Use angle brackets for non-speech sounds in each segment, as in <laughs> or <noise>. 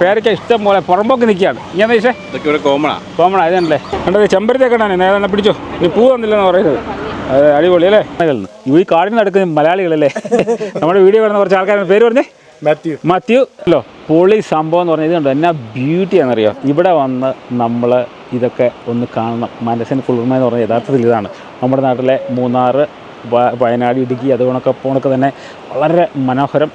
പേരയ്ക്ക ഇഷ്ടം പോലെ പുറമ്പോക്ക് നിൽക്കുകയാണ്. ഇങ്ങനെ ഇതൊക്കെ ഇവിടെ കോമണാ കോമൺ ആയതല്ലേ കണ്ടത് ചെമ്പരത്തേക്ക് കാണാൻ നേരെ പിടിച്ചോ. ഈ പൂ വന്നില്ലെന്ന് പറയുന്നത്. അത് അടിപൊളി അല്ലേ? ഈ കാടിന് നടക്കുന്ന മലയാളികളല്ലേ? നമ്മുടെ വീഡിയോ കാണുന്ന കുറച്ച് ആൾക്കാരുടെ പേര് പറഞ്ഞേ? മാത്യു. മാത്യു. അല്ലോ പൊളി സംഭവം എന്ന് പറഞ്ഞാൽ ഇത് കണ്ടോ? എന്നാ ബ്യൂട്ടിയാണെന്നറിയോ ഇവിടെ വന്ന് നമ്മൾ ഇതൊക്കെ ഒന്ന് കാണണം. മനസ്സിന് കുളിർമ എന്ന് പറഞ്ഞാൽ യഥാർത്ഥത്തിൽ ഇതാണ്. നമ്മുടെ നാട്ടിലെ മൂന്നാറ് വയനാട് ഇടുക്കി അതുകൊണ്ടൊക്കെ പോണൊക്കെ തന്നെ വളരെ മനോഹരം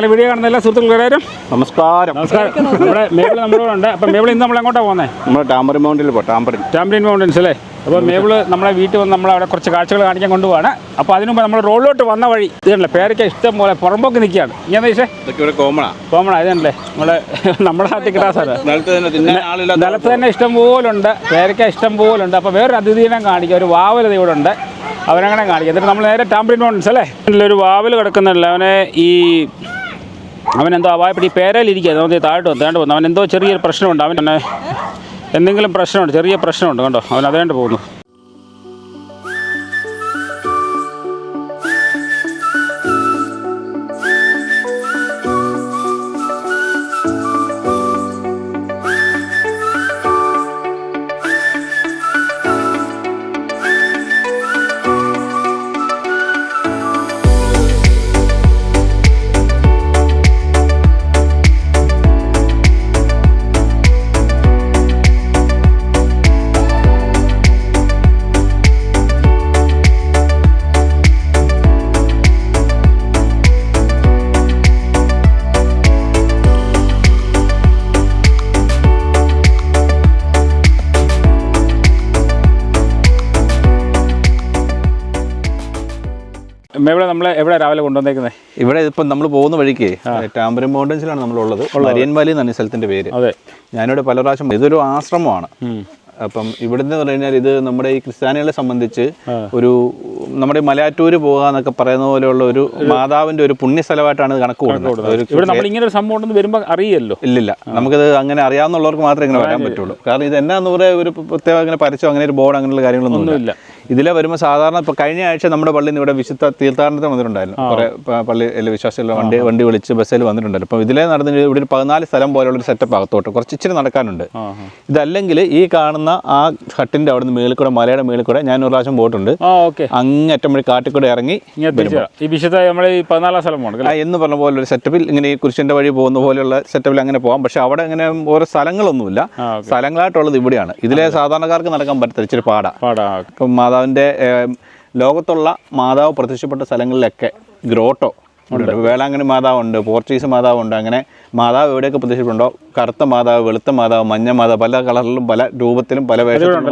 ഞങ്ങൾ വീഡിയോ കാണുന്ന എല്ലാ സുഹൃത്തുക്കളും നമസ്കാരം. നമസ്കാരം. നമ്മുടെ മേബിൾ നമ്മളോട് ഉണ്ട് അപ്പം മേബിൾ ഇന്ന് നമ്മൾ എങ്ങോട്ടാണ് പോകുന്നത് നമ്മൾ ടാമ്പറി മൗണ്ടിൽ പോകാം ടാമ്പറി ടാംബ്ലിൻ മൗണ്ടൻസ് അല്ലേ? അപ്പോൾ മേബിൾ നമ്മളെ വീട്ടിൽ വന്ന് നമ്മൾ അവിടെ കുറച്ച് കാഴ്ചകൾ കാണിക്കാൻ കൊണ്ടുപോവാണ്. അപ്പോൾ അതിനു മുമ്പ് നമ്മൾ റോഡിലോട്ട് വന്ന വഴി ഇതല്ലേ പേരൊക്കെ പേരയ്ക്ക ഇഷ്ടം പോലെ പുറമ്പോക്ക് നിൽക്കുകയാണ്. ഞാൻ ഈശേ? ഇതൊക്കെ ഇവിടെ കോമണാ ആയതല്ലേ നമ്മളെ നമ്മുടെ നാട്ടിൽ കിട്ടാസാണ് നിലത്ത് തന്നെ ഇഷ്ടം പോലെ നിലത്ത് തന്നെ ഇഷ്ടം പോലുണ്ട്. പേരയ്ക്ക ഇഷ്ടം പോലുണ്ട്. അപ്പോൾ വേറൊരു അതിഥീനം കാണിക്കുക ഒരു വാവലത ഇവിടെ ഉണ്ട്. അവനങ്ങനെ കാണിക്കുക എന്നിട്ട് നമ്മൾ നേരെ ടാമ്പറിൻ മൗണ്ടൻസ് അല്ലേ? ഒരു വാവൽ കിടക്കുന്നുണ്ടല്ലോ അവനെ ഈ അവൻ എന്തോ അവായപ്പെട്ടി പേരയിലിരിക്കുക നമുക്ക് താഴോട്ട് താണ്ട് പോകുന്നു അവൻ എന്തോ ചെറിയൊരു പ്രശ്നമുണ്ട്. അവൻ എന്തെങ്കിലും പ്രശ്നമുണ്ട് ചെറിയ പ്രശ്നമുണ്ട്. കണ്ടോ? അവൻ അതേണ്ട് പോകുന്നു. ഇവിടെ നമ്മൾ എവിടെ രാവിലെ കൊണ്ടുവന്നേക്കുന്നത് ഇവിടെ ഇപ്പം നമ്മൾ പോകുന്ന വഴിക്ക് ടാമ്പരം മൗണ്ടൻസിലാണ് നമ്മളുള്ളത്. മരിയൻ വാലി എന്നാണ് ഈ സ്ഥലത്തിന്റെ പേര്. അതെ. ഞാനിവിടെ പല പ്രാവശ്യം ഇതൊരു ആശ്രമമാണ്. അപ്പം ഇവിടുന്ന് പറഞ്ഞു കഴിഞ്ഞാൽ ഇത് നമ്മുടെ ഈ ക്രിസ്ത്യാനികളെ സംബന്ധിച്ച് ഒരു നമ്മുടെ മലയാറ്റൂര് പോകുക എന്നൊക്കെ പറയുന്ന പോലെയുള്ള ഒരു മാതാവിന്റെ ഒരു പുണ്യസ്ഥലമായിട്ടാണ് ഇത് കണക്ക് കൂടുന്നത്. ഇങ്ങനെ ഒരു സംഭവം ഉണ്ടെന്ന് വരുമ്പോൾ അറിയല്ലോ ഇല്ലില്ല. നമുക്കിത് അങ്ങനെ അറിയാവുന്നവർക്ക് മാത്രമേ ഇങ്ങനെ വരാൻ പറ്റുള്ളൂ. കാരണം ഇത് എന്നാന്ന് പറയുക ഒരു പ്രത്യേക അങ്ങനെ പരസ്യം അങ്ങനെ ഒരു ബോർഡ് അങ്ങനെയുള്ള കാര്യങ്ങളൊന്നും ഒന്നുമില്ല. ഇതിലെ വരുമ്പോൾ സാധാരണ ഇപ്പോൾ കഴിഞ്ഞ ആഴ്ച നമ്മുടെ പള്ളിയിൽ നിന്ന് ഇവിടെ വിശുദ്ധ തീർത്ഥാടനത്തിന് വന്നിട്ടുണ്ടായിരുന്നു. കുറേ പള്ളി വിശ്വാസികളുടെ വണ്ടി വണ്ടി വിളിച്ച് ബസ്സിൽ വന്നിട്ടുണ്ടായിരുന്നു. അപ്പോൾ ഇതിലെ നടന്നു ഇവിടെ ഒരു പതിനാല് സ്ഥലം പോലെയുള്ള ഒരു സെറ്റപ്പ് അകത്തോട്ട്. കുറച്ച് ഇച്ചിരി നടക്കാനുണ്ട്. ഇതല്ലെങ്കിൽ ഈ കാണുന്ന ആ ഹട്ടിന്റെ അവിടെ നിന്ന് മേളിൽ കൂടെ മലയുടെ മേളിൽ കൂടെ ഞാൻ ഒരു പ്രാവശ്യം പോയിട്ടുണ്ട്. ഓക്കെ. അങ്ങറ്റം വഴി കാട്ടിക്കൂടെ ഇറങ്ങി. ഈ വിശുദ്ധ നമ്മൾ ഈ പതിനാലാം സ്ഥലം പോകണം ആ, എന്ന് പറഞ്ഞ പോലെ ഒരു സെറ്റപ്പിൽ ഇങ്ങനെ ഈ കുരിശിന്റെ വഴി പോകുന്ന പോലെയുള്ള സെറ്റപ്പിൽ അങ്ങനെ പോകാം. പക്ഷെ അവിടെ അങ്ങനെ ഓരോ സ്ഥലങ്ങളൊന്നുമില്ല. സ്ഥലങ്ങളായിട്ടുള്ളത് ഇവിടെയാണ്. ഇതിലെ സാധാരണക്കാർക്ക് നടക്കാൻ പറ്റത്തില്ല. ഇച്ചിരി പാടാ. പാടാ ഇപ്പം മാതാവിന്റെ ലോകത്തുള്ള മാതാവ് പ്രത്യക്ഷപ്പെട്ട സ്ഥലങ്ങളിലൊക്കെ ഗ്രോട്ടോ വേളാങ്കണ്ണി മാതാവുണ്ട് പോർച്ചുഗീസ് മാതാവുണ്ട് അങ്ങനെ മാതാവ് എവിടെയൊക്കെ പ്രത്യക്ഷപ്പെടുണ്ടോ കറുത്ത മാതാവ് വെളുത്ത മാതാവ് മഞ്ഞ മാതാവ് പല കളറിലും പല രൂപത്തിലും പല വേഷത്തിലും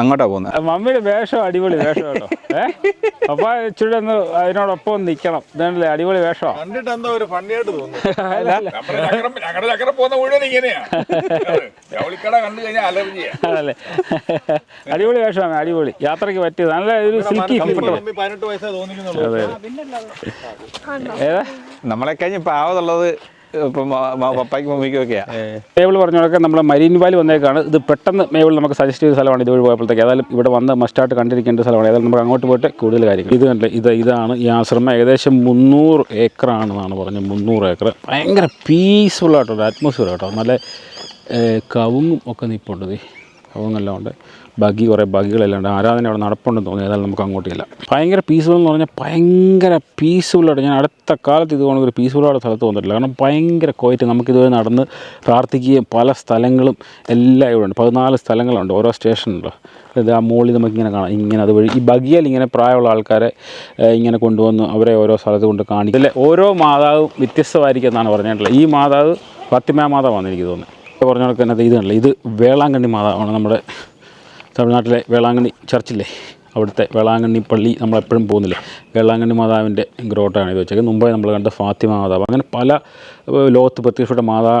അങ്ങോട്ടാ പോകുന്നത്. മമ്മിയുടെ വേഷം അടിപൊളി വേഷം കേട്ടോ. ഏ? അപ്പൊ ഇച്ചിരി ഒന്ന് അതിനോടൊപ്പം ഒന്ന് നിൽക്കണം ഇതാണല്ലേ അടിപൊളി വേഷം കണ്ടിട്ട് എന്താ ഒരു ഫണ്ണിയായിട്ട് തോന്നുന്നു. അടിപൊളി വേഷമാണ് അടിപൊളി. യാത്രയ്ക്ക് പറ്റിയത് നല്ല ഒരു സിൽക്കി പതിനെട്ട് വയസ്സേ തോന്നിക്കുന്നുള്ളൂ ഏതാ നമ്മളെ കഴിഞ്ഞ് പാവതുള്ളത് മേബിൾ പറഞ്ഞൊക്കെ നമ്മൾ മരീൻ വാലി വന്നേക്കാണ്. ഇത് പെട്ടെന്ന് മേബിൾ നമുക്ക് സജസ്റ്റ് ചെയ്ത സ്ഥലമാണ് ഇതുവഴി പോയപ്പോഴത്തേക്ക്. ഏതായാലും ഇവിടെ വന്ന് മസ്റ്റായിട്ട് കണ്ടിരിക്കേണ്ട സ്ഥലമാണ്. ഏതായാലും നമുക്ക് അങ്ങോട്ട് പോയിട്ട് കൂടുതൽ കാര്യങ്ങൾ. ഇത് കണ്ട ഇത് ഇതാണ് ഈ ആശ്രമം. ഏകദേശം മുന്നൂറ് ഏക്കറാണെന്നാണ് പറഞ്ഞത്. മുന്നൂറ് ഏക്കർ. ഭയങ്കര പീസ്ഫുൾ ആയിട്ടുണ്ട് അറ്റ്മോസ്ഫിയർ കേട്ടോ നല്ല കവുങ്ങും ഒക്കെ നിൽപ്പുണ്ട് കവുങ്ങെല്ലാം ഉണ്ട്. ബഗി കുറേ ബഗികളെല്ലാം ഉണ്ട്. ആരാധന അവിടെ നടപ്പുണ്ടെന്ന് തോന്നി ഏതായാലും നമുക്ക് അങ്ങോട്ടില്ല ഭയങ്കര പീസ്ഫുൾ എന്ന് പറഞ്ഞാൽ ഭയങ്കര പീസ്ഫുള്ളായിട്ട് ഞാൻ അടുത്ത കാലത്ത് ഇത് ഒരു പീസ്ഫുള്ളായിട്ട് സ്ഥലത്ത് തോന്നിട്ടില്ല കാരണം ഭയങ്കര കോയറ്റ് നമുക്കിതുവരെ നടന്ന് പ്രാർത്ഥിക്കുകയും പല സ്ഥലങ്ങളും എല്ലാം ഇവിടെ ഉണ്ട്. പതിനാല് സ്ഥലങ്ങളുണ്ട്. ഓരോ സ്റ്റേഷനുണ്ട് ഇത് ആ മുകളിൽ നമുക്കിങ്ങനെ കാണാം. ഇങ്ങനെ അതുവഴി ഈ ബഗിയാൽ ഇങ്ങനെ പ്രായമുള്ള ആൾക്കാരെ ഇങ്ങനെ കൊണ്ടുവന്ന് അവരെ ഓരോ സ്ഥലത്ത് കൊണ്ട് കാണിക്കും. ഇതിലെ ഓരോ മാതാവും വ്യത്യസ്തമായിരിക്കും എന്നാണ് പറഞ്ഞിട്ടുള്ളത്. ഈ മാതാവ് ഫത്തിമ മാതാവാണ് എനിക്ക് തോന്നുന്നത്. പറഞ്ഞ കണക്ക് തന്നെ ഇത് കണ്ടില്ല? ഇത് വേളാങ്കണ്ണി മാതാവാണ് നമ്മുടെ തമിഴ്നാട്ടിലെ വേളാങ്കണ്ണി ചർച്ചില്ലേ? അവിടുത്തെ വേളാങ്കണ്ണി പള്ളി നമ്മളെപ്പോഴും പോകുന്നില്ലേ? വേളാങ്കണ്ണി മാതാവിന്റെ ഗ്രോട്ടാണ് ഇത് വെച്ചത് മുമ്പേ നമ്മൾ കണ്ട ഫാത്തിമ മാതാവ്. അങ്ങനെ പല ലോകത്ത് പ്രത്യക്ഷപ്പെട്ട മാതാ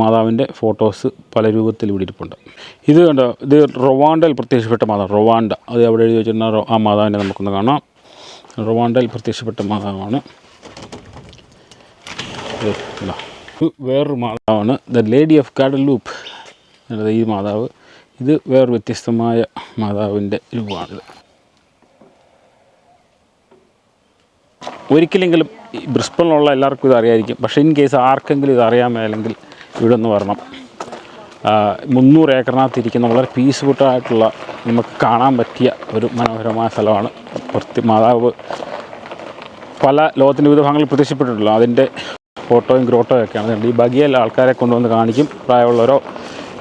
മാതാവിന്റെ ഫോട്ടോസ് പല രൂപത്തിൽ ഇവിടെ ഇരിപ്പുണ്ട്. ഇത് കണ്ടോ? ഇത് റൊവാണ്ടയിൽ പ്രത്യക്ഷപ്പെട്ട മാതാവ്. റൊവാണ്ട. അത് അവിടെ എഴുതി വെച്ചിട്ടുണ്ടെങ്കിൽ ആ മാതാവിനെ നമുക്കൊന്ന് കാണാം. റൊവാണ്ടയിൽ പ്രത്യക്ഷപ്പെട്ട മാതാവാണ്. വേറൊരു മാതാവാണ്. ദ ലേഡി ഓഫ് കാഡലൂപ്പ് ലൂപ്പ് ഈ മാതാവ് ഇത് വേറെ വ്യത്യസ്തമായ മാതാവിന്റെ രൂപമാണിത്. ഒരിക്കലെങ്കിലും ഈ ബ്രിസ്ബണിലുള്ള എല്ലാവർക്കും ഇത് അറിയായിരിക്കും. പക്ഷേ ഇൻ കേസ് ആർക്കെങ്കിലും ഇത് അറിയാൻ ഇവിടെ ഒന്ന് വരണം. മുന്നൂറ് ഏക്കറിനകത്ത് ഇരിക്കുന്ന വളരെ പീസ്ഫുട്ടായിട്ടുള്ള നമുക്ക് കാണാൻ പറ്റിയ ഒരു മനോഹരമായ സ്ഥലമാണ് പ്രത്യേക മാതാവ് പല ലോകത്തിന്റെ വിവിധ ഭാഗങ്ങളിൽ പ്രത്യക്ഷപ്പെട്ടിട്ടുള്ളൂ അതിന്റെ ഫോട്ടോയും ഗ്രോട്ടോയും ഒക്കെയാണ്. ഈ ബഗിയല്ല ആൾക്കാരെ കൊണ്ടുവന്ന് കാണിക്കും. പ്രായമുള്ളവരോ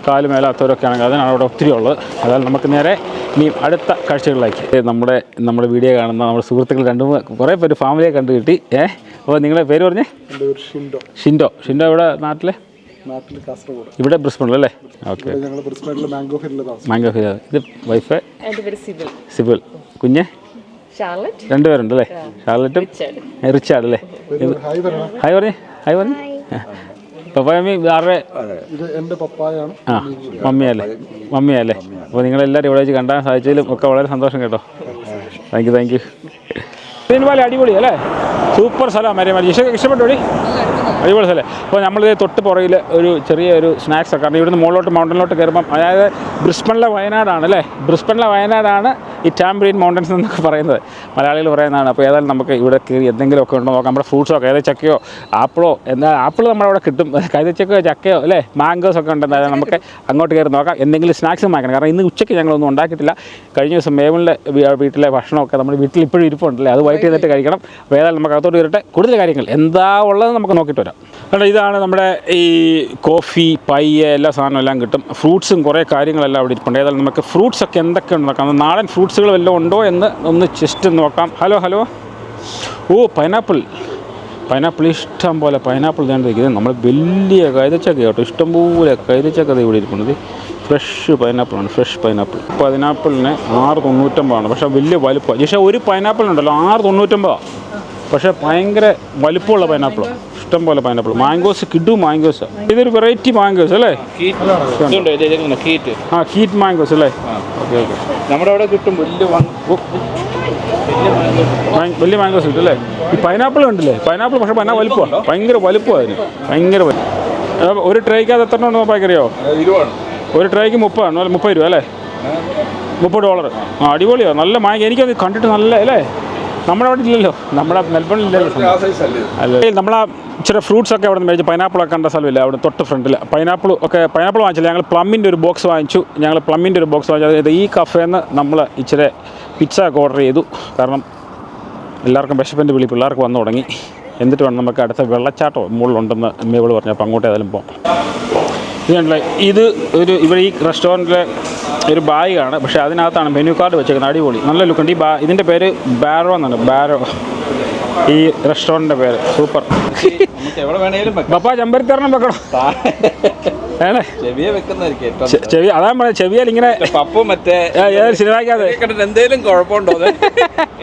കാൽ മേലാത്തവരൊക്കെ ആണെങ്കിൽ അതിനാണ് അവിടെ ഒത്തിരി ഉള്ളത്. അതായത് നമുക്ക് നേരെ ഇനി അടുത്ത കാഴ്ചകളിലേക്ക്. നമ്മുടെ നമ്മുടെ വീഡിയോ കാണുന്ന നമ്മുടെ സുഹൃത്തുക്കൾ രണ്ട് മൂന്ന് കുറേ പേര് ഫാമിലിയെ കണ്ടു കിട്ടി. ഏ? അപ്പോൾ നിങ്ങളെ പേര് പറഞ്ഞേ? ഷിൻഡോ. ഷിൻഡോ. ഷിൻഡോ ഇവിടെ നാട്ടിലെ? നാട്ടിൽ കാസർഗോഡ്. ഇവിടെ ബ്രിസ്ബണിലല്ലേ ഓക്കെ. ഞങ്ങൾ ബ്രിസ്ബനിൽ മാംഗോ ഹില്ലിൽ മാംഗോ ഇത് വൈഫ്? സിബിൾ കുഞ്ഞ്? ഷാർലറ്റ്? രണ്ടുപേരുണ്ട് അല്ലേ? ഷാർലറ്റും റിച്ചാർഡ്. അല്ലേ? ഹായ് പറയണം. ഹായ് പറഞ്ഞേ. ഹായ് പറഞ്ഞേ. പപ്പായമ്മി ഇത് എന്റെ പപ്പായാണ്. ആ മമ്മിയല്ലേ? മമ്മിയല്ലേ? അപ്പോൾ നിങ്ങളെല്ലാവരും ഇവിടെ വെച്ച് കണ്ടാൻ സാധിച്ചതിലും ഒക്കെ വളരെ സന്തോഷം കേട്ടോ. താങ്ക് യു താങ്ക് യു ഇതിനുപോലെ അടിപൊളി അല്ലേ? സൂപ്പർ സ്ഥലമാണ് മരിയമാരി ഇഷ്ട ഇഷ്ടപ്പെട്ടോടി അടിപൊളി സ്ഥലം. അപ്പോൾ നമ്മൾ തൊട്ട് പുറകിൽ ഒരു ചെറിയ ഒരു സ്നാക്സ് ഒക്കെ കാരണം ഇവിടുന്ന് മുകളിലോട്ട് മൗണ്ടനിലോട്ട് കയറുമ്പം അതായത് ബ്രിസ്ബണിലെ വയനാടാണ് അല്ലേ? ബ്രിസ്ബണിലെ വയനാടാണ് ഈ ടാംബ്രീൻ മൗണ്ടൻസ് എന്നൊക്കെ പറയുന്നത്. മലയാളികൾ പറയുന്നതാണ്. അപ്പോൾ ഏതായാലും നമുക്ക് ഇവിടെ കയറി എന്തെങ്കിലുമൊക്കെ ഉണ്ടോ നോക്കാം. നമ്മുടെ ഫ്രൂട്ട്സോ ചക്കയോ ആപ്പിളോ എന്താ ആപ്പിൾ നമ്മളവിടെ കിട്ടും. കൈതച്ചക്കയോ ചക്കയോ അല്ലേ? മാംഗോസ് ഒക്കെ ഉണ്ടെന്ന് അതായത് നമുക്ക് അങ്ങോട്ട് കയറി നോക്കാം. എന്തെങ്കിലും സ്നാക്സ് വാങ്ങിക്കണം. കാരണം ഇന്ന് ഉച്ചയ്ക്ക് ഞങ്ങളൊന്നും ഉണ്ടാക്കിയിട്ടില്ല. കഴിഞ്ഞ ദിവസം മേവലിന്റെ വീട്ടിലെ ഭക്ഷണമൊക്കെ നമ്മുടെ വീട്ടിൽ ഇപ്പോഴും ഇരിപ്പുണ്ടല്ലേ അത് വൈറ്റ് ചെയ്തിട്ട് കഴിക്കണം. അപ്പോൾ ഏതായാലും നമുക്ക് അകത്തോട്ട് വരട്ടെ. കൂടുതൽ കാര്യങ്ങൾ എന്താ ഉള്ളത് നമുക്ക് നോക്കിയിട്ട് വരാം. കാരണം ഇതാണ് നമ്മുടെ ഈ കോഫി പയ്യ എല്ലാ സാധനവും എല്ലാം കിട്ടും. ഫ്രൂട്ട്സും കുറേ കാര്യങ്ങളെല്ലാം അവിടെ ഇരിപ്പുണ്ട്. ഏതായാലും നമുക്ക് ഫ്രൂട്ട്സ് ഒക്കെ എന്തൊക്കെ നോക്കാം. നാടൻ ഫ്രൂട്ട്സുകൾ വല്ലതും ഉണ്ടോ എന്ന് ഒന്ന് ജസ്റ്റ് നോക്കാം. Hello hello. ഓ പൈനാപ്പിൾ പൈനാപ്പിൾ ഇഷ്ടം പോലെ പൈനാപ്പിൾ തേണ്ടിരിക്കുന്നത് നമ്മൾ വലിയ കൈതച്ചക്ക കേട്ടോ. ഇഷ്ടംപോലെ കൈതച്ചക്കത ഇവിടെ ഇരിക്കുന്നത് ഫ്രഷ് പൈനാപ്പിളാണ് ഫ്രഷ് പൈനാപ്പിൾ. പൈനാപ്പിളിന് ആറ് തൊണ്ണൂറ്റമ്പതാണ്. പക്ഷേ വലിയ വലുപ്പം. പക്ഷേ ഒരു പൈനാപ്പിൾ ഉണ്ടല്ലോ ആറ് തൊണ്ണൂറ്റമ്പതാണ് പക്ഷേ ഭയങ്കര വലുപ്പമുള്ള പൈനാപ്പിൾ ഇഷ്ടം പോലെ പൈനാപ്പിൾ മാംഗോസ് കിഡു മാംഗോസ്. ഇതൊരു വെറൈറ്റി മാംഗോസ് അല്ലേ? ആ കീറ്റ് മാംഗോസ് അല്ലേ? Okay okay. നമ്മുടെ അവിടെ കിട്ടും വലിയ വലിയ മാംഗോസ് കിട്ടും അല്ലേ? ഈ പൈനാപ്പിൾ ഉണ്ടല്ലേ പൈനാപ്പിൾ പക്ഷേ പൈനാ വലുപ്പമാണ് ഭയങ്കര വലുപ്പമാണ് അതിന്. ഭയങ്കര വലുപ്പം ഒരു ട്രൈക്കകത്ത് എത്ര ഉണ്ടെന്ന് നോക്കിക്കറിയോ ഇരുവാണ് ഒരു ട്രേക്ക് മുപ്പതാണ് അല്ല? മുപ്പത് രൂപ അല്ലേ? മുപ്പത് ഡോളർ. ആ അടിപൊളിയോ. നല്ല മാങ്ങ. എനിക്കത് കണ്ടിട്ട് നല്ല അല്ലേ? നമ്മുടെ അവിടെ ഇല്ലല്ലോ. നമ്മുടെ മെൽബണിൽ ഇല്ലല്ലോ അല്ലെങ്കിൽ നമ്മളാ അല്ലേ? നമ്മൾ ഇച്ചിരി ഫ്രൂട്ട്സ് ഒക്കെ അവിടെ നിന്ന് മേടിച്ച് പൈനാപ്പിൾ ഒക്കെ കണ്ട സ്ഥലമില്ല. അവിടെ തൊട്ട് ഫ്രണ്ടിൽ പൈനാപ്പിൾ ഒക്കെ പൈനാപ്പിൾ വാങ്ങിച്ചില്ല. ഞങ്ങൾ പ്ലമ്മിന്റെ ഒരു ബോക്സ് വാങ്ങിച്ചു. ഞങ്ങൾ പ്ലമ്മിന്റെ ഒരു ബോക്സ് വാങ്ങിച്ചു. അതായത് ഈ കഫേന്ന് നമ്മൾ ഇച്ചിരി പിസ്സ ഒക്കെ ഓർഡർ ചെയ്തു. കാരണം എല്ലാവർക്കും വിശപ്പിന്റെ വിളി പിള്ളേർക്ക് വന്നു തുടങ്ങി. എന്നിട്ട് വേണം നമുക്ക് അടുത്ത വെള്ളച്ചാട്ടം മുകളിലുണ്ടെന്ന് മേവിൾ പറഞ്ഞു. അപ്പോൾ അങ്ങോട്ട് ഏതായാലും പോകാം ഇത് കണ്ടില്ലേ ഇത് ഒരു ഇവിടെ ഈ റെസ്റ്റോറന്റിലെ ഒരു ബാഗാണ് പക്ഷേ അതിനകത്താണ് മെനു കാർഡ് വെച്ചേക്കുന്നത് അടിപൊളി നല്ല ലുക്കുണ്ട് ഈ ബാ ഇതിന്റെ പേര് ബാരോ എന്നാണ് ബാരോ. ഈ റെസ്റ്റോറന്റിന്റെ പേര് സൂപ്പർ. പപ്പാ ചെമ്പരത്തിരണം വെക്കണം? ഏണേ ചെവിയെ വെക്കുന്നതായിരിക്കും ഏറ്റവും ചെ- ചെവി അതാ പറഞ്ഞത് ചെവിയാൽ ഇങ്ങനെ പപ്പു മറ്റേ ഏ, ഏത് സിനിമയ്ക്കകത്ത് കണ്ടിട്ട് എന്തേലും കുഴപ്പമുണ്ടോ അത്?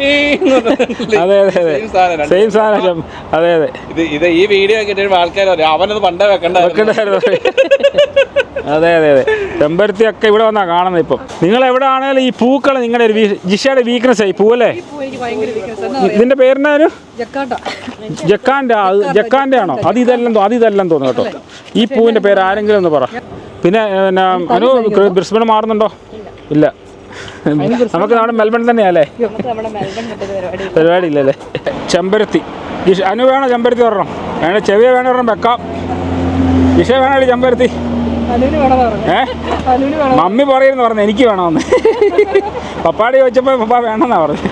ഈ എന്ന്? അതെ അതെ അതെ. Same സാധനം, രണ്ട്. സെയിം സാധനം. അതെ അതെ. ഇത് ഇത് ഈ വീഡിയോ കിട്ടിയ ആൾക്കാർ പറയും അവനത് പണ്ടേ വെക്കണ്ട വെക്കണ്ടായിരുന്നു. അതെ അതെ അതെ. ചെമ്പരത്തി ഒക്കെ ഇവിടെ വന്നാ കാണുന്നത് ഇപ്പം. നിങ്ങൾ എവിടെ ആണെങ്കിലും ഈ പൂക്കൾ നിങ്ങളുടെ ഒരു വീ- ജിഷയുടെ വീക്ക്നെസ് ആയി പൂവല്ലേ എനിക്ക് ഭയങ്കര weakness. ഇതിന്റെ പേരെന്നായിരുന്നു ജക്കാട്ട. അത് ജക്കാന്റെ ആണോ? അത് ഇതെല്ലാം തോ- അത് ഇതെല്ലാം തോന്നുന്നു കേട്ടോ. ഈ പൂവിന്റെ പേര് ആരെങ്കിലും ഒന്ന് പറ. പിന്നെ പിന്നെ അനു ബ്രിസ്ബൺ മാറുന്നുണ്ടോ? ഇല്ല. <laughs> നമുക്ക് നമ്മുടെ മെൽബൺ തന്നെയല്ലേ പരിപാടി ഇല്ലല്ലേ? ചെമ്പരത്തി. അനു വേണോ ചെമ്പരത്തി ഒരെണ്ണം? വേണേ ചെവിയെ വേണോ ഒരെണ്ണം വെക്കാം. വിഷ വേണോ ചെമ്പരത്തി? ഏ? മമ്മി പറയുന്നു പറഞ്ഞു എനിക്ക് വേണമെന്ന് <laughs> പപ്പാടി ചോദിച്ചപ്പോൾ പപ്പ വേണമെന്നാ പറഞ്ഞു.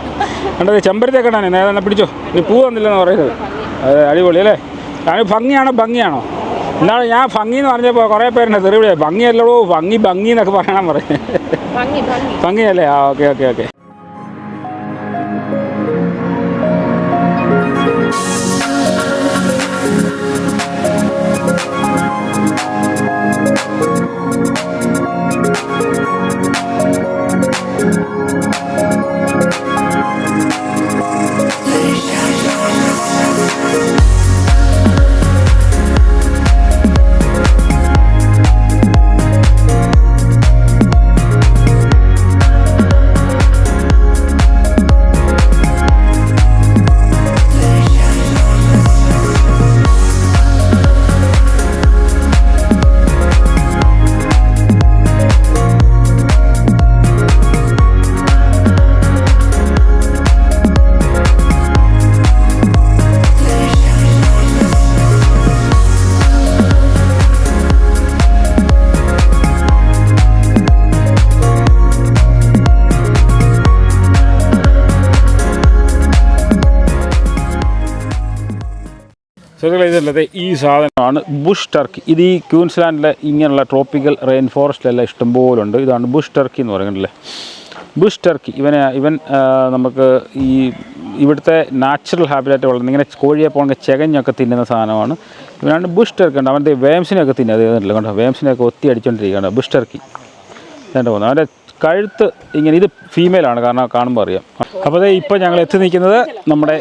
കണ്ടത് ചെമ്പരത്തി ഒക്കെ ഇടാനേ? നേരെ പിടിച്ചോ. നീ പൂ വന്നില്ലെന്ന് പറയുന്നത്. അതെ അടിപൊളി അല്ലേ? ഞാൻ ഭംഗിയാണോ? ഭംഗിയാണോ? എന്നാണ് ഞാൻ ഭംഗി എന്ന് പറഞ്ഞപ്പോൾ കുറേ പേരുണ്ട്. തെറിവിളിയായി ഭംഗിയല്ലോ ഭംഗി ഭംഗി എന്നൊക്കെ പറയണം പറയും. ഭംഗി അല്ലേ ഭംഗിയല്ലേ? ആ ഓക്കെ ഓക്കെ ഓക്കെ. സുഹൃത്തുക്കളെ ഇതല്ലത് ഈ സാധനമാണ് ബുഷ് ടർക്കി. ഇത് ഈ ക്യൂൻസ്ലാൻഡിലെ ഇങ്ങനെയുള്ള ട്രോപ്പിക്കൽ റെയിൻ ഫോറസ്റ്റിലെല്ലാം ഇഷ്ടംപോലെ ഉണ്ട് ഇതാണ് ബുഷ് ടർക്കി എന്ന് പറയുന്നുണ്ടല്ലേ ബുഷ് ടർക്കി ഇവനെ ഇവൻ നമുക്ക് ഈ ഇവിടുത്തെ നാച്ചുറൽ ഹാബിറ്റായിട്ട് വളർന്ന് ഇങ്ങനെ കോഴിയെ പോകണമെങ്കിൽ ചെകഞ്ഞൊക്കെ തിന്നുന്ന സാധനമാണ്. ഇവനാണ് ബുഷ് ടർക്കി ഉണ്ട് അവന്റെ വേംസിനെയൊക്കെ തിന്നുക അത് കണ്ടില്ല കണ്ടോ? വേംസിനെയൊക്കെ ഒത്തി അടിച്ചുകൊണ്ടിരിക്കുകയാണ് ബുഷ് ടർക്കി. രണ്ട് പോകുന്നത് അവന്റെ കഴുത്ത് ഇങ്ങനെ ഇത് ഫീമെയിലാണ്. കാരണം കാണുമ്പോൾ അറിയാം. അപ്പോൾ ഇപ്പോൾ ഞങ്ങൾ എത്തി നിൽക്കുന്നത് നമ്മുടെ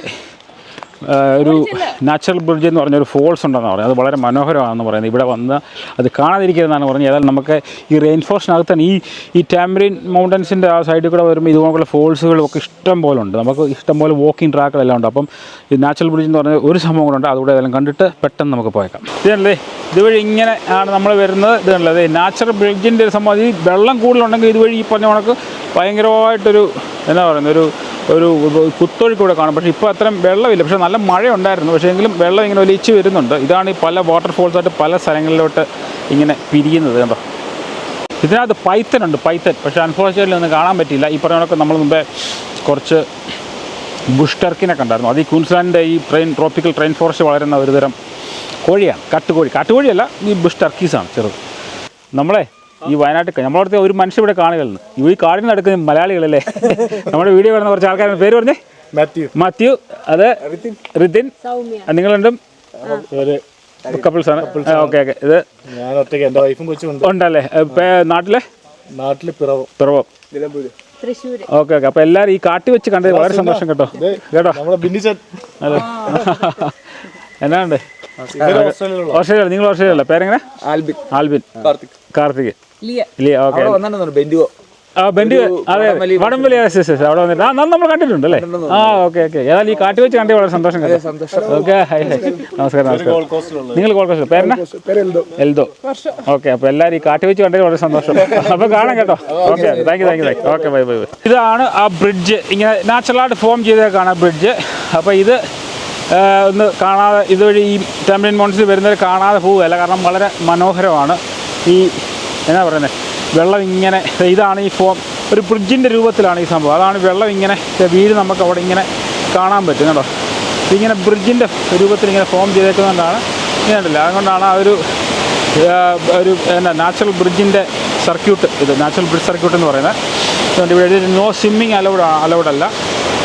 ഒരു നാച്ചുറൽ ബ്രിഡ്ജ് എന്ന് പറഞ്ഞൊരു ഫോൾസ് ഉണ്ടെന്ന് പറയുന്നത്. അത് വളരെ മനോഹരമാണെന്ന് പറയുന്നത്. ഇവിടെ വന്ന് അത് കാണാതിരിക്കുന്നതാണ് പറഞ്ഞത്. ഏതായാലും നമുക്ക് ഈ റെയിൻ ഫോറസ്റ്റിനകത്ത് തന്നെ ഈ ഈ ടാമറിൻ മൗണ്ടൻസിന്റെ ആ സൈഡിൽ കൂടെ വരുമ്പോൾ ഇതുപോലുള്ള ഫോൾസുകളും ഒക്കെ ഇഷ്ടം പോലെ ഉണ്ട്. നമുക്ക് ഇഷ്ടം പോലെ വാക്കിംഗ് ട്രാക്കുകളെല്ലാം ഉണ്ട്. അപ്പം ഈ നാച്ചുറൽ ബ്രിഡ്ജ് എന്ന് പറഞ്ഞ ഒരു സംഭവം കൂടെ ഉണ്ട്. അതുകൂടെ ഏതായാലും കണ്ടിട്ട് പെട്ടെന്ന് നമുക്ക് പോയേക്കാം. ഇതല്ലേ ഇതുവഴി ഇങ്ങനെ ആണ് നമ്മൾ വരുന്നത്. ഇതല്ലേ അതെ നാച്ചുറൽ ബ്രിഡ്ജിന്റെ ഒരു സംഭവം. ഈ വെള്ളം കൂടുതലുണ്ടെങ്കിൽ ഇതുവഴി ഈ പറഞ്ഞ കണക്ക് ഭയങ്കരമായിട്ടൊരു എന്നാ പറയുന്നത് ഒരു ഒരു കുത്തൊഴുക്ക് ഇവിടെ കാണും. പക്ഷേ ഇപ്പോൾ അത്രയും വെള്ളമില്ല. പക്ഷേ നല്ല മഴ ഉണ്ടായിരുന്നു പക്ഷേ എങ്കിലും വെള്ളം ഇങ്ങനെ ഒലിച്ച് വരുന്നുണ്ട്. ഇതാണ് ഈ പല വാട്ടർഫോൾസായിട്ട് പല സ്ഥലങ്ങളിലോട്ട് ഇങ്ങനെ പിരിയുന്നത് കണ്ടോ? ഇതിനകത്ത് പൈത്തൻ ഉണ്ട് പൈത്തൻ പക്ഷേ അൺഫോർച്ചുനേറ്റ്ലി ഒന്നും കാണാൻ പറ്റിയില്ല. ഈ പറഞ്ഞ നമ്മൾ മുമ്പേ കുറച്ച് ബുഷ്ടർക്കിനെ കണ്ടായിരുന്നു. അത് ഈ ക്യൂൻസ്ലാൻഡിന്റെ ഈ ട്രെയിൻ ട്രോപ്പിക്കൽ ട്രെയിൻ ഫോറസ്റ്റ് വളരുന്ന ഒരു തരം കോഴിയാണ്. കാട്ടുകോഴി. കാട്ടുകോഴിയല്ല ഈ ബുഷ് ടർക്കീസാണ് ചെറുത്. നമ്മളെ ഈ വയനാട്ടിൽ നമ്മളടുത്ത് ഒരു മനുഷ്യ ഇവിടെ കാണുകയെന്ന് ഈ കാടിന് നടക്കുന്ന മലയാളികളല്ലേ? <laughs> നമ്മുടെ വീഡിയോ കാണുന്ന കുറച്ച് ആൾക്കാരുടെ പേര് പറഞ്ഞേ? മാത്യു. മാത്യു അത് റിതിൻ. നിങ്ങൾ രണ്ടും കപ്പിൾസ് ആണ്. ഓക്കെ ഓക്കെ ഇത് ഞാൻ ഒറ്റയ്ക്ക് എന്റെ വൈഫും കൊച്ചും ഉണ്ട്. ഉണ്ടല്ലേ? നാട്ടിലെ? നാട്ടിൽ പിറവും. പിറവം. Okay okay. അപ്പോൾ എല്ലാരും ഈ കാട്ടി വെച്ച് കണ്ടത് വളരെ സന്തോഷം കേട്ടോ. കേട്ടോ? അതെ. <laughs> എന്നാണ്ട് ഓസ്ട്രേലിയ നിങ്ങൾ ഓസ്ട്രേലിയ പേരെങ്ങനെ? ആൽബിൻ. ആൽബിൻ. കാർത്തിക്. കാർത്തിക്. ഇല്ലേ ഓക്കെ ആ ബെൻഡ് അതെ വടംവലി അവിടെ വന്നിട്ട്. ആ നമ്മൾ കണ്ടിട്ടുണ്ട് അല്ലേ? ആ ഓക്കെ ഓക്കെ ഏതായാലും ഈ കാട്ടി. വെച്ച് കണ്ടേ വളരെ സന്തോഷം ഓക്കെ നമസ്കാരം നിങ്ങൾ കോൾക്കോസ്റ്റ് പേരെന്നാ? എൽദോ. ഓക്കെ അപ്പോൾ എല്ലാവരും ഈ കാട്ടി വെച്ച് കണ്ടതിൽ വളരെ സന്തോഷം. അപ്പോൾ കാണാം കേട്ടോ. Okay thank you thank you thank okay bye bye bye ഇതാണ് ആ ബ്രിഡ്ജ് ഇങ്ങനെ നാച്ചുറൽ നാച്ചുറലായിട്ട് ഫോം ചെയ്തേക്കാണ് ബ്രിഡ്ജ് അപ്പോൾ ഇത് ഒന്ന് കാണാതെ ഇതുവഴി ഈ ടെമ്പിൻ മോൺസിൽ വരുന്നവർ കാണാതെ പോവുകയല്ല. കാരണം വളരെ മനോഹരമാണ് ഈ എന്നാ പറയുന്നത് വെള്ളം ഇങ്ങനെ ഇതാണ് ഈ ഫോം. ഒരു ബ്രിഡ്ജിന്റെ രൂപത്തിലാണ് ഈ സംഭവം. അതാണ് വെള്ളം ഇങ്ങനെ വീട് നമുക്ക് അവിടെ ഇങ്ങനെ കാണാൻ പറ്റും കേട്ടോ. ഇങ്ങനെ ബ്രിഡ്ജിന്റെ രൂപത്തിൽ ഇങ്ങനെ ഫോം ചെയ്തേക്കുന്നതുകൊണ്ടാണ് ഇങ്ങനെ ഉണ്ടല്ലോ. അതുകൊണ്ടാണ് ആ ഒരു ഒരു എന്നാ നാച്ചുറൽ ബ്രിഡ്ജിന്റെ സർക്യൂട്ട് ഇത് നാച്ചുറൽ ബ്രിഡ്ജ് സർക്യൂട്ട് എന്ന് പറയുന്നത്. അതുകൊണ്ട് ഇവിടെ നോ സ്വിമ്മിങ് അലൗഡ് അലൗഡ് അല്ല.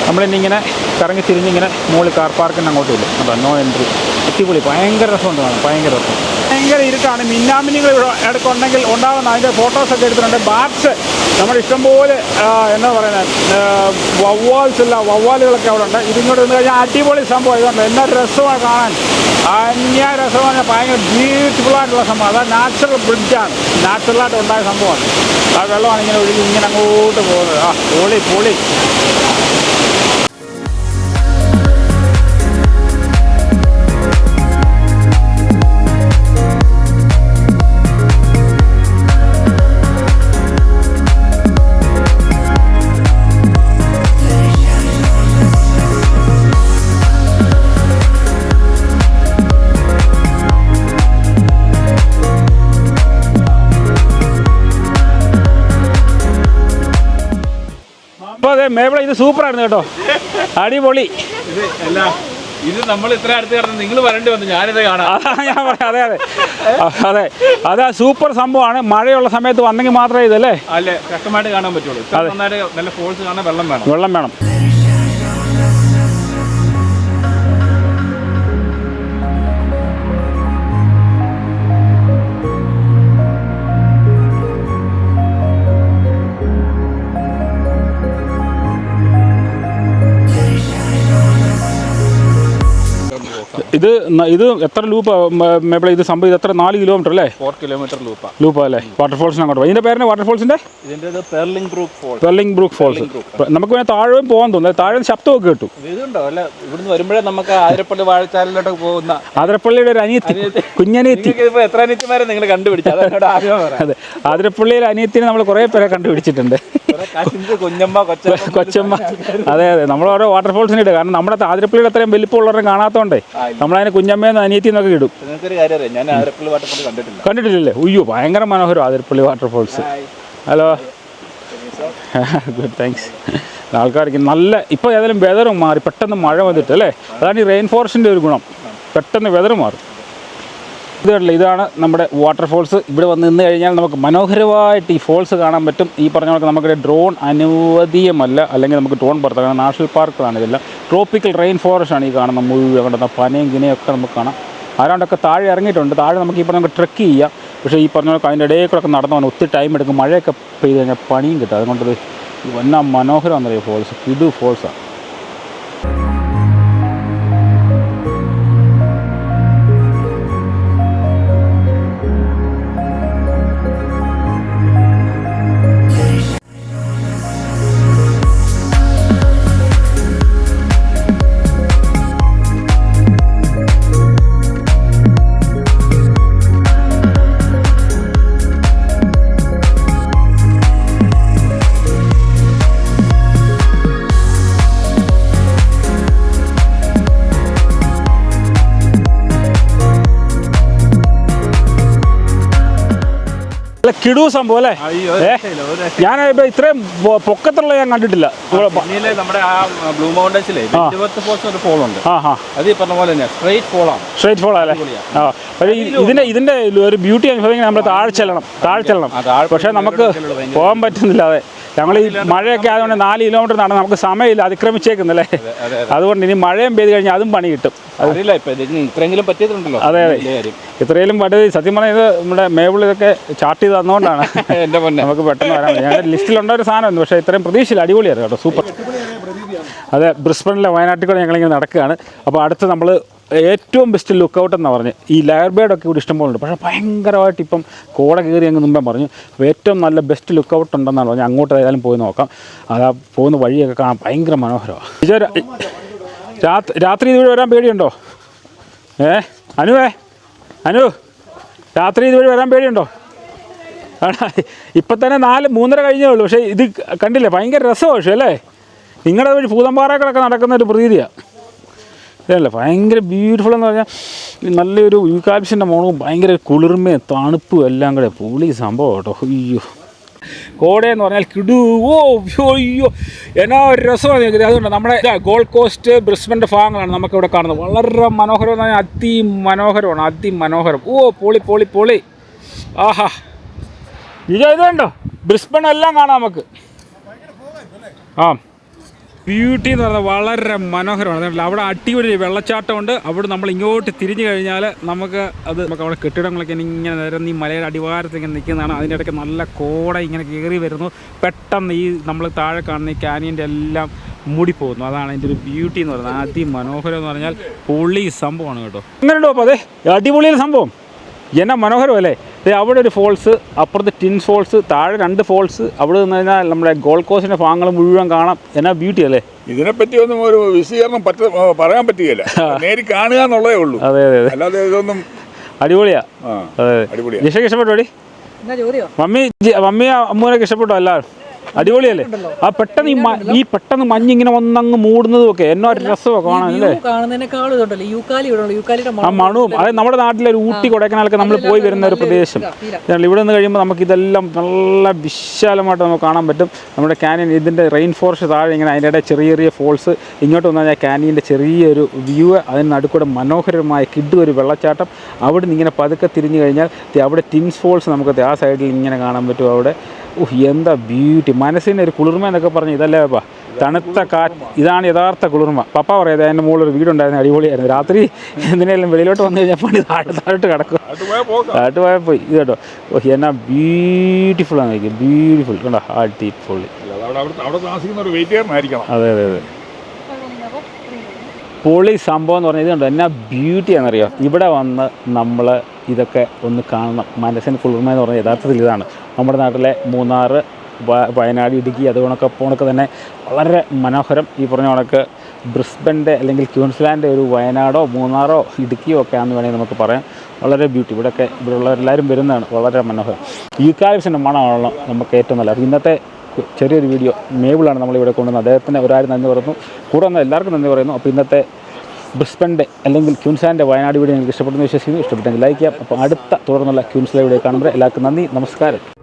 നമ്മളിന്നിങ്ങനെ കറങ്ങി തിരിഞ്ഞിങ്ങനെ മുകളിൽ കാർ പാർക്കിന് അങ്ങോട്ട് ഇല്ല. അപ്പോൾ നോ എൻട്രി അടിപൊളി. ഭയങ്കര രസമുണ്ട് ഭയങ്കര രസം. ഭയങ്കര ഇരുട്ടാണ്. മിന്നാമിനികൾ ഇവിടെ ഇടയ്ക്കുണ്ടെങ്കിൽ ഉണ്ടാകുന്ന അതിന്റെ ഫോട്ടോസൊക്കെ എടുത്തിട്ടുണ്ട്. ബാറ്റ്സ് നമ്മുടെ ഇഷ്ടംപോലെ എന്താ പറയുന്നത് വവ്വാൽസ് ഇല്ല വവ്വാലുകളൊക്കെ അവിടെ ഉണ്ട്. ഇതിങ്ങോട്ട് വന്നു കഴിഞ്ഞാൽ അടിപൊളി സംഭവം. ഇതുണ്ട്. എന്നാ രസമാണ് കാണാൻ. അന്യ രസമാണ് ഭയങ്കര ബ്യൂട്ടിഫുൾ ആയിട്ടുള്ള സംഭവം. അതായത് നാച്ചുറൽ ബ്രിഡ്ജാണ് നാച്ചുറലായിട്ട് ഉണ്ടായ സംഭവമാണ്. ആ വെള്ളമാണ് ഇങ്ങനെ ഒഴുകി ഇങ്ങനെ അങ്ങോട്ട് പോകുന്നത്. ആ പൊളി പൊളി. മേബിള ഇത് സൂപ്പറായിരുന്നു കേട്ടോ. അടിപൊളി. ഇത് നമ്മൾ ഇത്ര അടുത്ത് കിടന്ന് നിങ്ങൾ വരേണ്ടി വന്നു ഞാനിത് കാണാം. അതാ ഞാൻ അതെ അതെ. അതെ അതാ സൂപ്പർ സംഭവമാണ്. മഴയുള്ള സമയത്ത് വന്നെങ്കിൽ മാത്രമേ ഇതല്ലേ? അല്ലേ കഷ്ടമായിട്ട് കാണാൻ പറ്റുള്ളൂ. നല്ല കാണാൻ വെള്ളം വേണം. വെള്ളം വേണം. ഇത് ഇത് എത്ര ലൂപ്പ് മേബിള ഇത് സംഭവം ഇത് എത്ര? നാല് കിലോമീറ്റർ അല്ലേ? ഫോർ കിലോമീറ്റർ ലൂപ്പാ ലൂപ്പ് അല്ലേ? വാട്ടർഫോൾസിന് അങ്ങോട്ട് ഇതിന്റെ പേരിന് വാട്ടർഫോൾസിന്റെ ഇതിന്റെ perling brook fall perling brook falls നമുക്ക് പിന്നെ താഴെയും പോകാൻ തോന്നുന്നു. താഴെ ശബ്ദമൊക്കെ കേട്ടു. ഇതുണ്ടോ? അല്ല ഇവിടുന്ന് വരുമ്പോഴേ നമുക്ക് ആതിരപ്പള്ളി വാഴച്ചാലിലോട്ട് പോകുന്ന ആതിരപ്പള്ളിയുടെ ഒരു അനിയത്തി. കുഞ്ഞനിയത്തി. ഇപ്പോൾ എത്ര അനിയത്തിമാരെ നിങ്ങൾ കണ്ടുപിടിച്ചു അതെന്നോട് ആഗ്രഹം അതെ. ആതിരപ്പള്ളിയിലെ അനിയത്തിനെ നമ്മൾ കുറേ പേരെ കണ്ടുപിടിച്ചിട്ടുണ്ട്. കൊച്ചമ്മ കൊച്ചമ്മ. അതെ അതെ. നമ്മൾ ഓരോ വാട്ടർഫോൾസിനിട്ട് കാരണം നമ്മുടെ ആതിരപ്പള്ളിയുടെ അത്രയും വലിപ്പമുള്ളവരെ കാണാത്തോണ്ടേ നമ്മളതിനെ കുഞ്ഞമ്മയെന്ന് ഇടും. ആതിരപ്പള്ളി വാട്ടപ്പള്ളി കണ്ടിട്ടില്ല. കണ്ടിട്ടില്ലല്ലേ? ഉയ്യോ ഭയങ്കര മനോഹരം Athirappilly waterfalls hello. Good thanks ആൾക്കാർക്ക് നല്ല ഇപ്പോൾ ഏതായാലും വെതറും മാറി പെട്ടെന്ന് മഴ വന്നിട്ട് അല്ലേ? അതാണ് ഈ റെയിൻ ഫോറസ്റ്റിന്റെ ഒരു ഗുണം. പെട്ടെന്ന് വെതർ മാറും. ഇത് ഇതാണ് നമ്മുടെ വാട്ടർഫോൾസ് ഇവിടെ വന്ന് നിന്ന് കഴിഞ്ഞാൽ നമുക്ക് മനോഹരമായിട്ട് ഈ ഫോൾസ് കാണാൻ പറ്റും. ഈ പറഞ്ഞ കണക്ക് നമുക്ക് ഡ്രോൺ അനുവദീയമല്ല. അല്ലെങ്കിൽ നമുക്ക് ഡ്രോൺ പുറത്ത് കാരണം നാഷണൽ പാർക്കുകളാണ് ഇതെല്ലാം. ട്രോപ്പിക്കൽ റെയിൻ ഫോറസ്റ്റ് ആണ് ഈ കാണുന്ന മുഴുവൻ കണ്ടുന്ന പനയും ഗിനയും ഒക്കെ നമുക്ക് കാണാം. ആരാണ്ടൊക്കെ താഴെ ഇറങ്ങിയിട്ടുണ്ട്. താഴെ നമുക്ക് ഈ പറഞ്ഞ ട്രക്ക് ചെയ്യാം. പക്ഷേ ഈ പറഞ്ഞ അതിന്റെ ഇടയിൽ കൂടെ ഒക്കെ നടന്നു പോകാൻ ഒത്തിരി ടൈം എടുക്കും. മഴയൊക്കെ പെയ്ത് കഴിഞ്ഞാൽ പണിയും കിട്ടും. അതുകൊണ്ടത് മനോഹരം മനോഹരമാണെന്നറിയോ ഫോൾസ് കിടു ഫോൾസാണ് കിടു സംഭവം അല്ലേ? ഞാൻ ഇത്രയും പൊക്കത്തുള്ള ഞാൻ കണ്ടിട്ടില്ല. നമ്മുടെ ആ ബ്ലൂ മൗണ്ടൻസിലെ ഒരു ഫോൾ ഉണ്ട്. അത് ഈ പറഞ്ഞ പോലെ തന്നെ സ്ട്രൈറ്റ് ഫോളാണ് സ്ട്രേറ്റ് ഫോൾ അല്ലേ ഇതിന്റെ ഇതിന്റെ ഒരു ബ്യൂട്ടി അനുഭവിക്കാൻ നമ്മൾ താഴെ ചെല്ലണം. താഴെ ചെല്ലണം. പക്ഷെ നമുക്ക് പോകാൻ പറ്റുന്നില്ല അതെ. ഞങ്ങൾ ഈ മഴയൊക്കെ ആയതുകൊണ്ട് നാല് കിലോമീറ്റർ നടന്ന് നമുക്ക് സമയമില്ല അതിക്രമിച്ചേക്കുന്നല്ലേ? അതുകൊണ്ട് ഇനി മഴയും പെയ്ത് കഴിഞ്ഞാൽ അതും പണി കിട്ടും. അറിയില്ല ഇത്രയെങ്കിലും പറ്റിയിട്ടുണ്ടല്ലോ. അതെ അതെ. ഇത്രയും പറ്റിയത് സത്യം പറഞ്ഞാൽ ഇത് നമ്മുടെ മേബിൾ ഇതൊക്കെ ചാർട്ട് ചെയ്ത് തന്നുകൊണ്ടാണ് <laughs> എന്റെ പൊന്നെ. നമുക്ക് പെട്ടെന്ന് വരാൻ ഞങ്ങളുടെ ലിസ്റ്റിലുണ്ട ഒരു സാധനമായിരുന്നു പക്ഷേ ഇത്രയും പ്രതീക്ഷയില്ല. അടിപൊളിയായിരുന്നു കേട്ടോ. സൂപ്പർ. അതെ ബ്രിസ്ബണിലെ വയനാട്ടിൽ കൂടെ ഞങ്ങളിങ്ങനെ നടക്കുകയാണ്. അപ്പോൾ അടുത്ത് നമ്മൾ ഏറ്റവും ബെസ്റ്റ് ലുക്ക് ഔട്ട് എന്ന് പറഞ്ഞ്. ഈ ലെയർ ബേഡൊക്കെ ഇവിടെ ഇഷ്ടംപോലെ ഉണ്ട്. പക്ഷേ ഭയങ്കരമായിട്ട് ഇപ്പം കോട കയറി അങ്ങ് മുമ്പേ പറഞ്ഞു. അപ്പോൾ ഏറ്റവും നല്ല ബെസ്റ്റ് ലുക്ക് ഔട്ട് ഉണ്ടെന്നാണ് പറഞ്ഞത് അങ്ങോട്ട് ഏതായാലും പോയി നോക്കാം. അത് ആ പോകുന്ന വഴിയൊക്കെ കാണാൻ ഭയങ്കര മനോഹരമാണ്. വിജയ രാത്രി ഇതുവഴി വരാൻ പേടിയുണ്ടോ? ഏ? അനുവേ? അനു? രാത്രി ഇതുവഴി വരാൻ പേടിയുണ്ടോ? ഇപ്പം തന്നെ നാല് മൂന്നര കഴിഞ്ഞേ ഉള്ളൂ. പക്ഷേ ഇത് കണ്ടില്ലേ? ഭയങ്കര രസമാണ് പക്ഷേ അല്ലേ? നിങ്ങളുടെ വഴി ഭൂതമ്പാറകളൊക്കെ നടക്കുന്ന ഒരു പ്രതീതിയാണ് അല്ലേ ഭയങ്കര ബ്യൂട്ടിഫുൾ എന്ന് പറഞ്ഞാൽ നല്ലൊരു യൂക്കാലിപ്സിന്റെ മോണവും ഭയങ്കര കുളിർമയും തണുപ്പും എല്ലാം കൂടെ. പുളി സംഭവം കേട്ടോ. അയ്യോ. എന്ന് പറഞ്ഞാൽ കിടു. ഓ അയ്യോ, എന്നാ ഒരു രസമാണ് ഇത് അതുകൊണ്ട് നമ്മുടെ ഗോൾഡ് കോസ്റ്റ് ബ്രിസ്ബന്റെ ഭാഗങ്ങളാണ് നമുക്കിവിടെ കാണുന്നത്. വളരെ മനോഹരം പറഞ്ഞാൽ അതിമനോഹരമാണ് അതിമനോഹരം ഓ പൊളി പൊളി പൊളി. ആഹാ. വിജയ് ഇത് കണ്ടോ? ബ്രിസ്ബൺ എല്ലാം കാണാം നമുക്ക്. ആ. ബ്യൂട്ടി എന്ന് പറഞ്ഞാൽ വളരെ മനോഹരമാണ്. അവിടെ അടിപൊളി വെള്ളച്ചാട്ടമുണ്ട്. അവിടെ നമ്മൾ ഇങ്ങോട്ട് തിരിഞ്ഞു കഴിഞ്ഞാൽ നമുക്ക് അത് നമുക്ക് അവിടെ കെട്ടിടങ്ങളൊക്കെ ഇങ്ങനെ നിരന്ന് ഈ മലയുടെ അടിവാരത്ത് ഇങ്ങനെ നിൽക്കുന്നതാണ്. അതിന്റെ ഇടയ്ക്ക് നല്ല കോട ഇങ്ങനെ കയറി വരുന്നു. പെട്ടെന്ന് ഈ നമ്മൾ താഴെ കാണുന്ന ഈ കാനിയന്റെ എല്ലാം മൂടിപ്പോകുന്നു. അതാണ് അതിന്റെ ഒരു ബ്യൂട്ടി എന്ന് പറയുന്നത്. അതിമനോഹരം എന്ന് പറഞ്ഞാൽ പൊള്ളി സംഭവമാണ് കേട്ടോ. എങ്ങനെയുണ്ടോ അപ്പോൾ അതെ അടിപൊളിയൊരു സംഭവം. എന്നാ മനോഹരമല്ലേ? ദേ അവിടെ ഒരു ഫോൾസ് അപ്പുറത്ത് ടിൻ ഫോൾസ് താഴെ രണ്ട് ഫോൾസ് അവിടെ നിന്ന് കഴിഞ്ഞാൽ നമ്മുടെ ഗോൾഡ് കോസ്റ്റിന്റെ ഭാഗങ്ങൾ മുഴുവൻ കാണാം. എന്നാ ബ്യൂട്ടി അല്ലേ? ഇതിനെപ്പറ്റി ഒന്നും ഒരു വിശദീകരണം പറ്റ പറയാൻ പറ്റുകയില്ല. <laughs> നേരി കാണുക എന്നുള്ളതേ ഉള്ളൂ. അതെ അതെ അല്ലാതെ ഇതൊന്നും അടിപൊളിയാ. അതെ അടിപൊളിയാ. ജിഷയ്ക്ക് ഇഷ്ടപ്പെട്ടു മമ്മി മമ്മി അമ്മൂനൊക്കെ ഇഷ്ടപ്പെട്ടോ എല്ലാവരും? അടിപൊളിയല്ലേ? ആ പെട്ടെന്ന് ഈ മ- ഈ പെട്ടെന്ന് മഞ്ഞ് ഇങ്ങനെ വന്നങ്ങ് മൂടുന്നതും ഒക്കെ എന്നോ ഒരു രസമൊക്കെ കാണാൻ അല്ലേ? കാണുന്നതിനേക്കാളും ഇതുണ്ടല്ലോ. യൂക്കാലി ഇവിടെ ഉള്ളു യൂക്കാലിയുടെ ആ മണവും അതായത് നമ്മുടെ നാട്ടിലെ ഒരു ഊട്ടി കൊടൈക്കനാലൊക്കെ നമ്മൾ പോയി വരുന്ന ഒരു പ്രദേശം. ഇതാണ് ഇവിടെ നിന്ന് കഴിയുമ്പോൾ നമുക്ക് ഇതെല്ലാം നല്ല വിശാലമായിട്ട് നമുക്ക് കാണാൻ പറ്റും. നമ്മുടെ കാനിയൻ ഇതിന്റെ റെയിൻ ഫോറസ്റ്റ് താഴെ ഇങ്ങനെ അതിന്റെ ഇടയിൽ ചെറിയ ചെറിയ ഫോൾസ് ഇങ്ങോട്ട് വന്നു കഴിഞ്ഞാൽ ക്യാനിയന്റെ ചെറിയൊരു വ്യൂ അതിന് നടുക്കൂടെ മനോഹരമായ കിഡ് ഒരു വെള്ളച്ചാട്ടം. അവിടെ നിന്ന് ഇങ്ങനെ പതുക്കെ തിരിഞ്ഞു കഴിഞ്ഞാൽ ദേ അവിടെ ടിൻസ് ഫോൾസ് നമുക്ക് ദേ ആ സൈഡിൽ ഇങ്ങനെ കാണാൻ പറ്റും അവിടെ. ഉഹ് എന്താ ബ്യൂട്ടി മനസ്സിന് ഒരു കുളിർമ എന്നൊക്കെ പറഞ്ഞ് ഇതല്ലേ പാപ്പ തണുത്ത കാറ്റ്. ഇതാണ് യഥാർത്ഥ കുളിർമ. പപ്പ പറയാതെ അതിന്റെ മുകളിൽ ഒരു വീടുണ്ടായിരുന്നു അടിപൊളിയായിരുന്നു. രാത്രി എന്തിനേലും വെളിയിലോട്ട് വന്നു കഴിഞ്ഞാൽ പണി താഴെ താഴോട്ട് കിടക്കും. താഴോട്ട് പോയാൽ പോയി ഇത് കേട്ടോ. ഓഹ് എന്നാ ബ്യൂട്ടിഫുൾ ആണ് നോക്കി ബ്യൂട്ടിഫുൾ കണ്ടോ? അടിപൊളി. അതെ അതെ അതെ പൊളി സംഭവം എന്ന് പറഞ്ഞാൽ കണ്ടോ? എന്നാ ബ്യൂട്ടി ബ്യൂട്ടിയാണെന്നറിയോ ഇവിടെ വന്ന് നമ്മൾ ഇതൊക്കെ ഒന്ന് കാണണം. മനസ്സിന് കുളിർമ എന്ന് പറഞ്ഞാൽ യഥാർത്ഥത്തിൽ ഇതാണ്. നമ്മുടെ നാട്ടിലെ മൂന്നാർ വയനാട് ഇടുക്കി അതുകൊണ്ടൊക്കെ പോണൊക്കെ തന്നെ വളരെ മനോഹരം. ഈ പറഞ്ഞ കണക്ക് ബ്രിസ്ബന്റെ അല്ലെങ്കിൽ ക്യൂൻസ്ലാൻഡ് ഒരു വയനാടോ മൂന്നാറോ ഇടുക്കിയോ ഒക്കെ ആണെന്ന് വേണമെങ്കിൽ നമുക്ക് പറയാം. വളരെ ബ്യൂട്ടി. ഇവിടെയൊക്കെ ഇവിടെയുള്ളവരെല്ലാവരും വരുന്നതാണ്. വളരെ മനോഹരം. യൂക്കാലിപ്സിന്റെ മണമാണല്ലോ നമുക്ക് ഏറ്റവും നല്ലത്. ഇന്നത്തെ ചെറിയൊരു വീഡിയോ മേബിളാണ് നമ്മളിവിടെ കൊണ്ടുവന്നത്. അദ്ദേഹത്തിന് ഒരാരും നന്ദി പറയുന്നു. കൂടെ വന്ന എല്ലാവർക്കും നന്ദി പറയുന്നു. അപ്പോൾ ഇന്നത്തെ ബ്രിസ്ബന്റെ അല്ലെങ്കിൽ ക്യൂൻസാന്റെ വയനാട് വീഡിയോ നിങ്ങൾക്ക് ഇഷ്ടപ്പെടുന്നു വിശ്വസിക്കുന്നു. ഇഷ്ടപ്പെട്ടെങ്കിൽ ലൈക്ക് ചെയ്യാം. അപ്പോൾ അടുത്ത തുടർന്നുള്ള ക്യൂൻസിലെ വീഡിയോ കാണുമ്പോൾ എല്ലാവർക്കും നന്ദി. നമസ്കാരം.